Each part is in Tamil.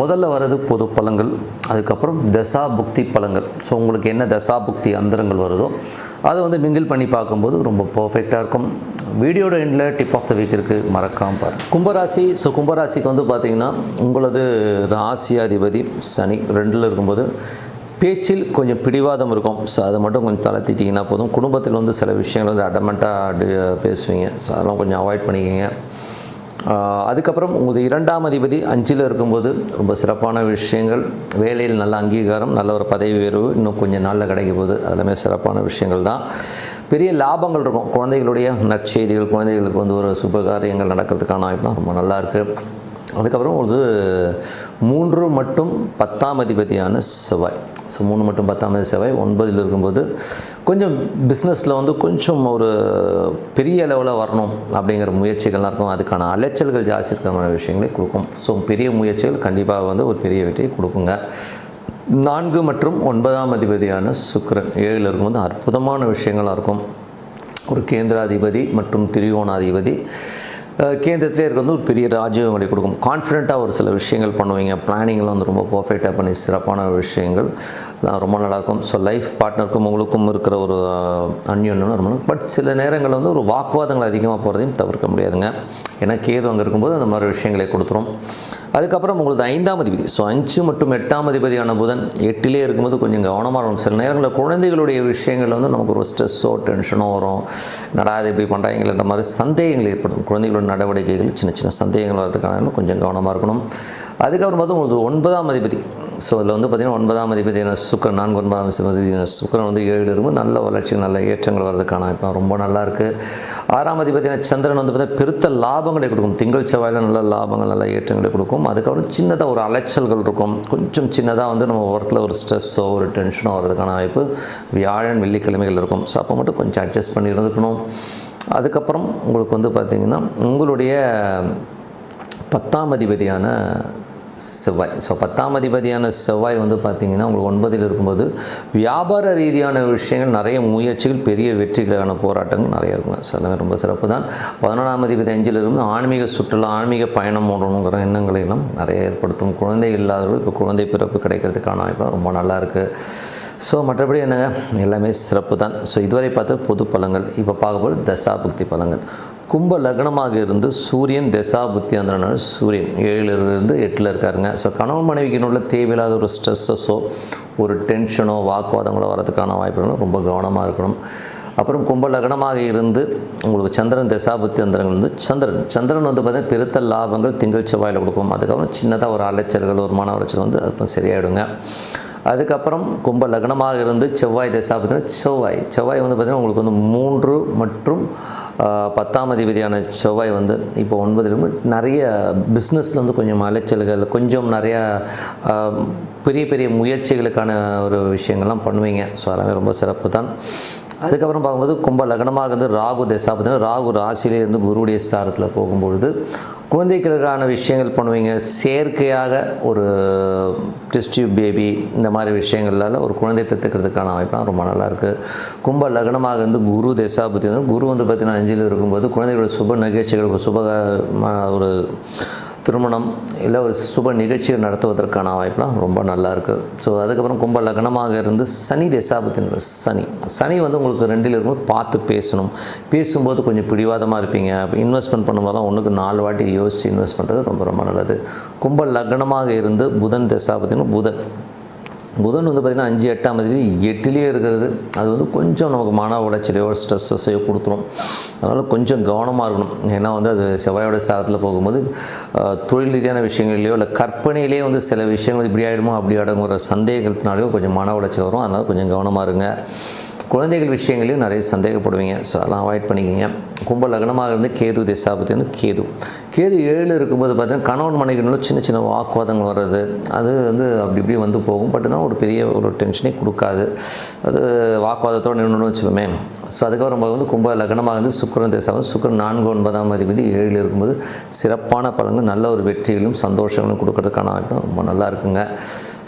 முதல்ல வர்றது பொது பழங்கள் அதுக்கப்புறம் தசா புக்தி பலன்கள். ஸோ உங்களுக்கு என்ன தசா புக்தி அந்தரங்கள் வருதோ அதை வந்து மிங்கிள் பண்ணி பார்க்கும்போது ரொம்ப பர்ஃபெக்டாக இருக்கும். வீடியோட எண்டில் டிப் ஆஃப் த வீக் இருக்குது மறக்காமல் பாரு கும்பராசி ஸோ கும்பராசிக்கு வந்து பார்த்திங்கன்னா உங்களது ராசியாதிபதி சனி ரெண்டில் இருக்கும்போது பேச்சில் கொஞ்சம் பிடிவாதம் இருக்கும். ஸோ அதை மட்டும் கொஞ்சம் தளர்த்திட்டிங்கன்னா போதும். குடும்பத்தில் வந்து சில விஷயங்கள் வந்து அடமெண்ட்டாக பேசுவீங்க. ஸோ அதெல்லாம் கொஞ்சம் அவாய்ட் பண்ணிக்கோங்க. அதுக்கப்புறம் உங்களது இரண்டாம் அதிபதி அஞ்சில் இருக்கும்போது ரொம்ப சிறப்பான விஷயங்கள். வேலையில் நல்ல அங்கீகாரம் நல்ல ஒரு பதவி உயர்வு. இன்னும் கொஞ்சம் நாளில் கிடைக்க போகுது. அதெல்லாமே சிறப்பான விஷயங்கள் தான். பெரிய லாபங்கள் இருக்கும். குழந்தைகளுடைய நற்செய்திகள் குழந்தைகளுக்கு வந்து ஒரு சுப காரியங்கள் நடக்கிறதுக்கான வாய்ப்புலாம் ரொம்ப நல்லா இருக்குது அதுக்கப்புறம் ஒரு மூன்று மட்டும் பத்தாம் அதிபதியான செவ்வாய். ஸோ மூணு மட்டும் பத்தாம் தேதி செவ்வாய் ஒன்பதில் இருக்கும்போது கொஞ்சம் பிஸ்னஸில் வந்து கொஞ்சம் ஒரு பெரிய லெவலில் வரணும் அப்படிங்கிற முயற்சிகள்லாம் இருக்கும். அதுக்கான அலைச்சல்கள் ஜாஸ்தி இருக்கிற விஷயங்களை கொடுக்கும். ஸோ பெரிய முயற்சிகள் கண்டிப்பாக வந்து ஒரு பெரிய வெற்றியை கொடுக்குங்க. நான்கு மற்றும் ஒன்பதாம் அதிபதியான சுக்கரன் ஏழில் இருக்கும்போது அற்புதமான விஷயங்களாக இருக்கும். ஒரு கேந்திராதிபதி மற்றும் திரிகோணாதிபதி. கேந்திரத்திலே இருக்க வந்து ஒரு பெரிய ராஜ்யங்களை கொடுக்கும். கான்ஃபிடெண்ட்டாக ஒரு சில விஷயங்கள் பண்ணுவீங்க. பிளானிங்லாம் வந்து ரொம்ப பர்ஃபெக்டாக பண்ணி சிறப்பான விஷயங்கள். எல்லாம் ரொம்ப நல்லாயிருக்கும் ஸோ லைஃப் பார்ட்னருக்கும் உங்களுக்கும் இருக்கிற ஒரு அந்யோன்யம் ரொம்ப பட் சில நேரங்களில் வந்து ஒரு வாக்குவாதங்கள் அதிகமாக போகிறதையும் தவிர்க்க முடியாதுங்க. ஏன்னா கேது அங்கே இருக்கும்போது அந்த மாதிரி விஷயங்களை கொடுத்துரும். அதுக்கப்புறம் உங்களுக்கு ஐந்தாம் அதிபதி ஸோ அஞ்சு மற்றும் எட்டாம் அதிபதியான புதன் எட்டிலே இருக்கும்போது கொஞ்சம் கவனமாக இருக்கும் சில நேரங்களில் குழந்தைகளுடைய விஷயங்கள் வந்து நமக்கு ஒரு ஸ்ட்ரெஸ்ஸோ டென்ஷனோ வரும். நடாது இப்படி பண்ணுறாங்களேன்ற மாதிரி சந்தேகங்கள் ஏற்படும். குழந்தைகளோட நடவடிக்கைகள் சின்ன சின்ன சந்தேகங்கள் வரதுக்கான கொஞ்சம் கவனமாக இருக்கணும். அதுக்கப்புறம் பார்த்து உங்களுக்கு ஒன்பதாம் அதிபதி ஸோ அதில் வந்து பார்த்திங்கன்னா ஒன்பதாம் அதிபதியான சுக்கரன் நான்கு ஒன்பதாம் அதிபதியான சுக்கரன் வந்து ஏழு இருக்கும் நல்ல வளர்ச்சி நல்ல ஏற்றங்கள் வர்றதுக்கான இப்போ ரொம்ப நல்லா இருக்குது ஆறாம் அதிபதியான சந்திரன் வந்து பார்த்தீங்கன்னா பெருத்த லாபங்களை கொடுக்கும். திங்கள் செவ்வாயில் நல்ல லாபங்கள் நல்ல ஏற்றங்களை கொடுக்கும். அதுக்கப்புறம் சின்னதாக ஒரு அலைச்சல்கள் இருக்கும். கொஞ்சம் சின்னதாக வந்து நம்ம ஒர்க்கில் ஒரு ஸ்ட்ரெஸ்ஸோ ஒரு டென்ஷனோ வர்றதுக்கான வாய்ப்பு வியாழன் வெள்ளிக்கிழமைகள் இருக்கும். ஸோ அப்போ மட்டும் கொஞ்சம் அட்ஜஸ்ட் பண்ணி இருந்துக்கணும். அதுக்கப்புறம் உங்களுக்கு வந்து பார்த்திங்கன்னா உங்களுடைய பத்தாம் அதிபதியான செவ்வாய். ஸோ பத்தாம் அதிபதியான செவ்வாய் வந்து பார்த்திங்கன்னா உங்களுக்கு ஒன்பதில் இருக்கும்போது வியாபார ரீதியான விஷயங்கள் நிறைய முயற்சிகள் பெரிய வெற்றிகளான போராட்டங்கள் நிறைய இருக்குங்க ஸோ எல்லாமே ரொம்ப சிறப்பு தான் பதினொன்றாம் அதிபதி அஞ்சில் இருந்து ஆன்மீக சுற்றுலா ஆன்மீக பயணம் போடணுங்கிற எண்ணங்களை எல்லாம் நிறைய ஏற்படுத்தும். குழந்தை இல்லாதவர்கள் இப்போ குழந்தை பிறப்பு கிடைக்கிறதுக்கான வாய்ப்பு ரொம்ப நல்லா இருக்குது ஸோ மற்றபடி என்னங்க எல்லாமே சிறப்பு தான் ஸோ இதுவரை பார்த்து பொது பலங்கள் இப்போ பார்க்கும்போது தசாபக்தி பலங்கள் கும்ப லக்னமாக இருந்து சூரியன் தசா புத்தி சூரியன். ஏழுல இருந்து எட்டில் இருக்காருங்க. ஸோ கணவன் மனைவிக்கு உள்ள தேவையில்லாத ஒரு ஸ்ட்ரெஸ்ஸஸோ ஒரு டென்ஷனோ வாக்குவாதங்களோ வரதுக்கான வாய்ப்புகளும் ரொம்ப கவனமாக இருக்கணும். அப்புறம் கும்ப லக்னமாக இருந்து உங்களுக்கு சந்திரன் தசாபுத்தி அந்தரங்கள் வந்து சந்திரன். சந்திரன் வந்து பார்த்தீங்கன்னா பெருத்த லாபங்கள் திங்கள் செவ்வாயில் கொடுக்கும். அதுக்கப்புறம் சின்னதாக ஒரு அலைச்சல்கள் ஒரு மன உளைச்சல் வந்து அப்புறம் சரியாயிடுங்க. அதுக்கப்புறம் கும்ப லக்னமாக இருந்து செவ்வாய் தசா பார்த்தீங்கன்னா செவ்வாய். செவ்வாய் வந்து பார்த்திங்கன்னா உங்களுக்கு வந்து மூன்று மற்றும் பத்தாம் அதிபதியான செவ்வாய் வந்து இப்போ ஒன்பதுலேருந்து நிறைய பிஸ்னஸில் வந்து கொஞ்சம் அலைச்சல்கள் கொஞ்சம் நிறையா பெரிய பெரிய முயற்சிகளுக்கான ஒரு விஷயங்கள்லாம் பண்ணுவீங்க. ஸோ அதெல்லாம் ரொம்ப சிறப்பு தான் அதுக்கப்புறம் பார்க்கும்போது கும்ப லக்னமாக இருந்து ராகு தசா பார்த்தீங்கன்னா ராகு ராசியிலே இருந்து குருவுடைய சாரத்தில் போகும்பொழுது குழந்தைகளுக்கான விஷயங்கள் பண்ணுவீங்க. செயற்கையாக ஒரு டெஸ்டியூப் பேபி இந்த மாதிரி விஷயங்களால் ஒரு குழந்தை பெற்றுக்கிறதுக்கான வாய்ப்புலாம் ரொம்ப நல்லா இருக்குது கும்ப லக்னமாக இருந்து குரு தசா குரு வந்து பார்த்திங்கன்னா அஞ்சில் இருக்கும்போது குழந்தைகளோட சுப நிகழ்ச்சிகள் சுபக சுப ம- ஒரு திருமணம் இல்லை ஒரு சுப நிகழ்ச்சியை நடத்துவதற்கான வாய்ப்புலாம் ரொம்ப நல்லா இருக்குது ஸோ அதுக்கப்புறம் கும்ப லக்னமாக இருந்து சனி தசாபத்தின்ற சனி. சனி வந்து உங்களுக்கு ரெண்டில் இருக்கும்போது பார்த்து பேசணும். பேசும்போது கொஞ்சம் பிடிவாதமாக இருப்பீங்க. இன்வெஸ்ட்மெண்ட் பண்ணும்போதெல்லாம் ஒன்றுக்கு நாலு வாட்டி யோசித்து இன்வெஸ்ட் பண்ணுறது ரொம்ப ரொம்ப நல்லது. கும்ப லக்னமாக இருந்து புதன் தசாபத்தின புதன். புதன் வந்து பார்த்திங்கன்னா அஞ்சு எட்டாம் தேதி எட்டுலேயே இருக்கிறது. அது வந்து கொஞ்சம் நமக்கு மன உளைச்சலையோ ஸ்ட்ரெஸ்ஸையோ கொடுத்துரும். அதனால் கொஞ்சம் கவனமாக இருக்கணும். ஏன்னா வந்து அது செவ்வாயோட சாரத்தில் போகும்போது தொழில் ரீதியான விஷயங்கள்லையோ இல்லை கற்பனையிலேயே வந்து சில விஷயங்கள் இப்படி ஆகிடுமோ அப்படி ஆகிடுங்கிற சந்தேகத்தினாலேயோ கொஞ்சம் மன உளைச்சல் வரும். அதனால் கொஞ்சம் கவனமாக இருங்க. குழந்தைகள் விஷயங்களையும் நிறைய சந்தேகப்படுவீங்க. ஸோ அதெல்லாம் அவாய்ட் பண்ணிக்கிங்க. கும்ப லக்னமாக இருந்து கேது திசாபத்தின்னு கேது. கேது ஏழு இருக்கும்போது பார்த்தீங்கன்னா கணவன் மனைவிக்குள்ள சின்ன சின்ன வாக்குவாதங்கள் வர்றது அது வந்து அப்படி இப்படி வந்து போகும். பட் தான் ஒரு பெரிய ஒரு டென்ஷனே கொடுக்காது. அது வாக்குவாதத்தோடு நின்று வச்சுக்கோமே. ஸோ அதுக்கப்புறம் வந்து கும்ப லக்னமாக இருந்து சுக்கரன் தேசம் சுக்கரன் நான்கு ஒன்பதாம் அதிபதி ஏழில் இருக்கும்போது சிறப்பான பலன்கள் நல்ல ஒரு வெற்றிகளும் சந்தோஷங்களும் கொடுக்கறதுக்கான ஆட்டம் ரொம்ப நல்லா இருக்குங்க.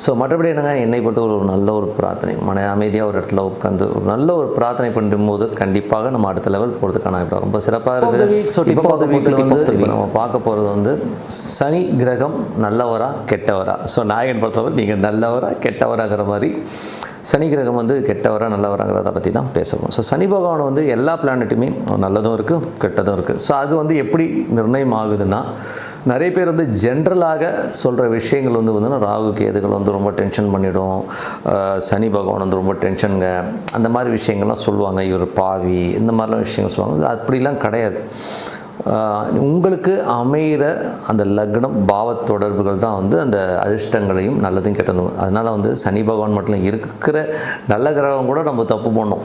ஸோ மற்றபடி என்னங்க? என்னை பொறுத்த ஒரு நல்ல ஒரு பிரார்த்தனை. மன அமைதியாக ஒரு இடத்துல உட்காந்து ஒரு நல்ல ஒரு பிரார்த்தனை பண்ணும்போது கண்டிப்பாக நம்ம அடுத்த லெவல் போகிறதுக்கான வாய்ப்பு ரொம்ப சிறப்பாக இருக்குது. இப்போ அந்த வீட்டில் வந்து நம்ம பார்க்க போகிறது வந்து சனி கிரகம் நல்லவரா கெட்டவரா. ஸோ நாயகன் பொறுத்தவரை நீங்கள் நல்லவரா கெட்டவராங்கிற மாதிரி சனி கிரகம் வந்து கெட்டவரா நல்லவராங்கிறத பற்றி தான் பேசுவோம். ஸோ சனி பகவான் வந்து எல்லா பிளானட்டுமே நல்லதும் இருக்குது கெட்டதும் இருக்குது ஸோ அது வந்து எப்படி நிர்ணயம் ஆகுதுன்னா நிறைய பேர் வந்து ஜென்ரலாக சொல்கிற விஷயங்கள் வந்து வந்து ராகு கேதுகள் வந்து ரொம்ப டென்ஷன் பண்ணிவிடும் சனி பகவான் வந்து ரொம்ப டென்ஷனுங்க அந்த மாதிரி விஷயங்கள்லாம் சொல்லுவாங்க. இவர் பாவி இந்த மாதிரிலாம் விஷயங்கள் சொல்லுவாங்க. அப்படிலாம் கிடையாது. உங்களுக்கு அமைகிற அந்த லக்னம் பாவ தொடர்புகள் தான் வந்து அந்த அதிர்ஷ்டங்களையும் நல்லதையும் கெட்டதும். அதனால் வந்து சனி பகவான் மட்டும் இருக்கிற நல்ல கிரகம் கூட நம்ம தப்பு பண்ணோம்.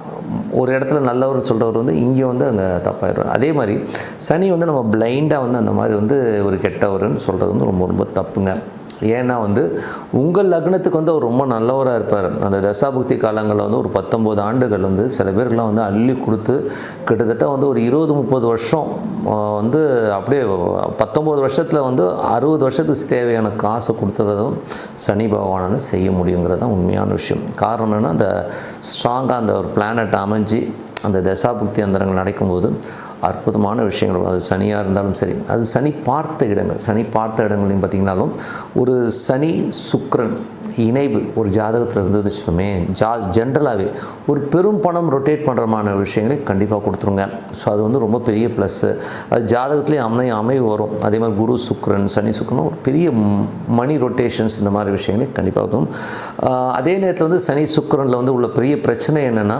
ஒரு இடத்துல நல்லவர் சொல்கிறவர் வந்து இங்கே வந்து அங்கே தப்பாயிடும் அதே மாதிரி சனி வந்து நம்ம பிளைண்டாக வந்து அந்த மாதிரி வந்து ஒரு கெட்டவர்னு சொல்கிறது வந்து ரொம்ப ரொம்ப தப்புங்க. ஏன்னா வந்து உங்கள் லக்னத்துக்கு வந்து அவர் ரொம்ப நல்லவராக இருப்பார். அந்த தசாபுக்தி காலங்களில் வந்து ஒரு பத்தொம்போது ஆண்டுகள் வந்து சில பேருக்குலாம் வந்து அள்ளி கொடுத்து கிட்டத்தட்ட வந்து ஒரு இருபது முப்பது வருஷம் வந்து அப்படியே பத்தொம்போது வருஷத்தில் வந்து அறுபது வருஷத்துக்கு தேவையான காசை கொடுத்துறதும் சனி பகவானால் செய்ய முடியுங்கிறது தான் உண்மையான விஷயம். காரணம் என்னென்னா அந்த ஸ்ட்ராங்காக அந்த ஒரு பிளானட் அமைஞ்சு அந்த தசாபுக்தி அந்தரங்கள் நடக்கும்போது அற்புதமான விஷயங்கள். வரும். அது சனியாக இருந்தாலும் சரி அது சனி பார்த்த இடங்கள். சனி பார்த்த இடங்கள்லையும் பார்த்திங்கனாலும் ஒரு சனி சுக்கரன் இணைவு ஒரு ஜாதகத்தில் இருந்தது வச்சுக்கோமே ஜா ஜென்ரலாகவே ஒரு பெரும் பணம் ரொட்டேட் பண்ணுறமான விஷயங்களை கண்டிப்பாக கொடுத்துருங்க. ஸோ அது வந்து ரொம்ப பெரிய ப்ளஸ்ஸு அது ஜாதகத்துலேயே அமை அமைவு வரும். அதே மாதிரி குரு சுக்ரன் சனி சுக்கிரன் ஒரு பெரிய மணி ரொட்டேஷன்ஸ் இந்த மாதிரி விஷயங்களே கண்டிப்பாக வரும் அதே நேரத்தில் வந்து சனி சுக்ரனில் வந்து உள்ள பெரிய பிரச்சனை என்னென்னா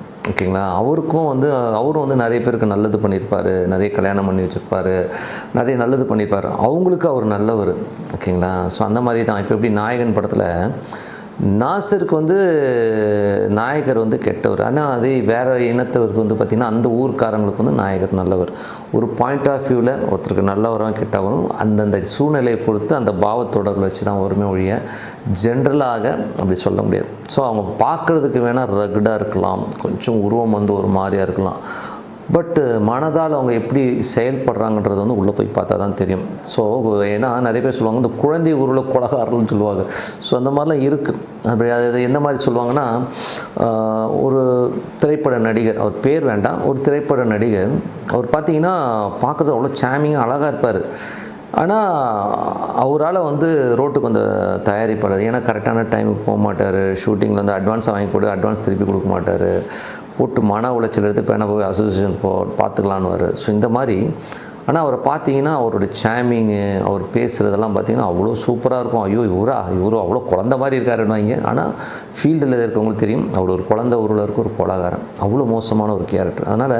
ஓகேங்களா? அவருக்கும் வந்து அவரும் வந்து நிறைய பேருக்கு நல்லது பண்ணியிருப்பார். நிறைய கல்யாணம் பண்ணி வச்சுருப்பாரு. நிறைய நல்லது பண்ணியிருப்பார். அவங்களுக்கு அவர் நல்லவர். ஓகேங்களா? ஸோ அந்த மாதிரி தான். இப்போ எப்படி நாயகன் படத்தில் நாசருக்கு வந்து நாயகர் வந்து கெட்டவர். ஆனால் அதே வேறு இனத்தவருக்கு வந்து பார்த்திங்கன்னா அந்த ஊர்க்காரங்களுக்கு வந்து நாயகர் நல்லவர். ஒரு பாயிண்ட் ஆஃப் வியூவில் ஒருத்தருக்கு நல்லவரும் கெட்டவரும் அந்தந்த சூழ்நிலையை பொறுத்து அந்த பாவத்தொடர்பில் வச்சு தான் வருமே ஒழிய ஜென்ரலாக அப்படி சொல்ல முடியாது. ஸோ அவங்க பார்க்குறதுக்கு வேணால் ரகுடாக இருக்கலாம். கொஞ்சம் உருவம் வந்து ஒரு மாதிரியாக இருக்கலாம். பட்டு மனதால் அவங்க எப்படி செயல்படுறாங்கன்றது வந்து உள்ளே போய் பார்த்தா தான் தெரியும். ஸோ ஏன்னா நிறைய பேர் சொல்லுவாங்க இந்த குழந்தை உருளை குலகாரல்னு சொல்லுவாங்க. ஸோ அந்த மாதிரிலாம் இருக்குது அப்படி அது எந்த மாதிரி சொல்லுவாங்கன்னா ஒரு திரைப்பட நடிகர் அவர் பேர் வேண்டாம் ஒரு திரைப்பட நடிகர் அவர் பார்த்தீங்கன்னா பார்க்குறது அவ்வளோ சாமிங்காக அழகாக இருப்பார். ஆனால் அவரால் வந்து ரோட்டுக்கு வந்து தயாரிப்பாடு ஏன்னா கரெக்டான டைமுக்கு போக மாட்டார் ஷூட்டிங்கில் வந்து அட்வான்ஸாக வாங்கி போட்டு அட்வான்ஸ் திருப்பி கொடுக்க மாட்டார். போட்டு மன உளைச்சல் எடுத்து பேன போய் அசோசியேஷன் போ பார்த்துக்கலான்னு ஸோ இந்த மாதிரி ஆனால் அவரை பார்த்தீங்கன்னா அவரோட சாமிங்கு அவர் பேசுகிறதெல்லாம் பார்த்தீங்கன்னா அவ்வளோ சூப்பராக இருக்கும். ஐயோ இவரா? இவரு அவ்வளோ குழந்த மாதிரி இருக்காருன்னு ஆனால் ஃபீல்டில் இருக்கவங்களுக்கு தெரியும் அவர் ஒரு குழந்த உருவில் இருக்க ஒரு கொலகாரன். அவ்வளோ மோசமான ஒரு கேரக்டர் அதனால்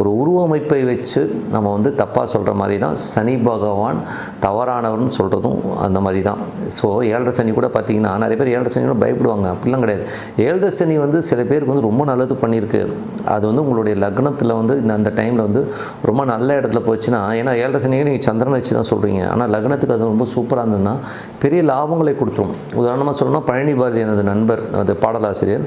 ஒரு உருவமைப்பை வச்சு நம்ம வந்து தப்பாக சொல்கிற மாதிரி தான் சனி பகவான் தவறானவர்னு சொல்கிறதும் அந்த மாதிரி தான். ஸோ ஏழரை சனி கூட பார்த்தீங்கன்னா நிறைய பேர் ஏழரை சனி கூட பயப்படுவாங்க. அப்படிலாம் கிடையாது. ஏழரை சனி வந்து சில பேருக்கு வந்து ரொம்ப நல்லது பண்ணியிருக்கு. அது வந்து உங்களுடைய லக்னத்தில் வந்து இந்த அந்த டைமில் வந்து ரொம்ப நல்ல இடத்துல போச்சுன்னா ஏன்னா ஏழரை சனிக்கு நீங்கள் சந்திரனை வச்சு தான் சொல்கிறீங்க ஆனால் லக்னத்துக்கு அது ரொம்ப சூப்பராக இருந்ததுன்னா பெரிய லாபங்களை கொடுத்துரும். உதாரணமாக சொல்லணும்னா பழனி பாரதி எனது நண்பர் அது பாடலாசிரியர்.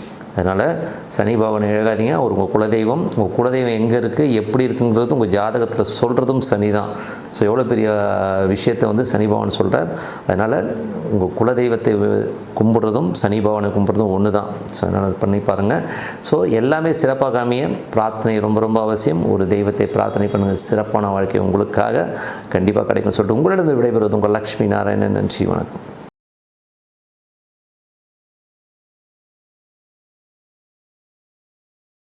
அதனால் சனி பகவான் எழுகாதீங்க அவர் உங்கள் குலதெய்வம். உங்கள் குலதெய்வம் எங்கே இருக்குது எப்படி இருக்குங்கிறது உங்கள் ஜாதகத்தில் சொல்கிறதும் சனி தான் ஸோ எவ்வளோ பெரிய விஷயத்தை வந்து சனி பகவான் சொல்கிறார் அதனால் உங்கள் குலதெய்வத்தை கும்பிட்றதும் சனி பகவானை கும்பிட்றதும் ஒன்று தான் ஸோ அதனால் அது பண்ணி பாருங்கள் ஸோ எல்லாமே சிறப்பாக காமிய பிரார்த்தனை ரொம்ப ரொம்ப அவசியம். ஒரு தெய்வத்தை பிரார்த்தனை பண்ணுங்கள் சிறப்பான வாழ்க்கை உங்களுக்காக கண்டிப்பாக கிடைக்கும் சொல்லிட்டு உங்களிடம் விடைபெறுவது உங்கள் லக்ஷ்மி நாராயணன். நன்றி வணக்கம்.